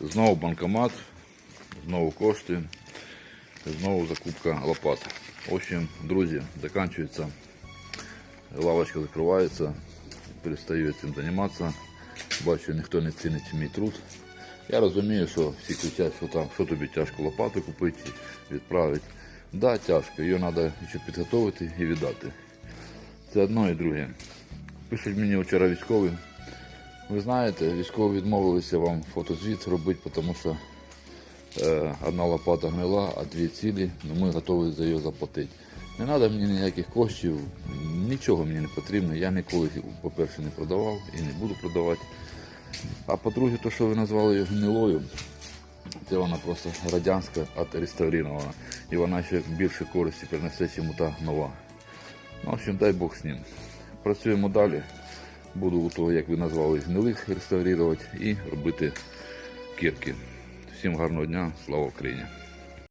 Знову банкомат, знову кошти, знову закупка лопат. В общем, друзі, заканчується. Лавочка закривається, перестаю цим займатися. Бачу, ніхто не цінить мій труд. Я розумію, що всі кричать, що там, що тобі тяжко лопату купити, відправити. Да, тяжко, її треба ще підготувати і віддати. Це одно і друге. Пишуть мені вчора військові. Ви знаєте, військові відмовилися вам фотозвіт робити, тому що е, одна лопата гнила, а дві цілі, ну ми готові за її заплатити. Не треба мені ніяких коштів, нічого мені не потрібно. Я ніколи, по-перше, не продавав і не буду продавати. А по-друге, то, що ви назвали її гнилою, це вона просто радянська, отреставрирована. І вона ще більше користі принесе, ніж та нова. Ну, в общем, дай Бог з ним. Працюємо далі. Буду у того, як ви назвали, гнилих реставрувати і робити кірки. Всім гарного дня, слава Україні!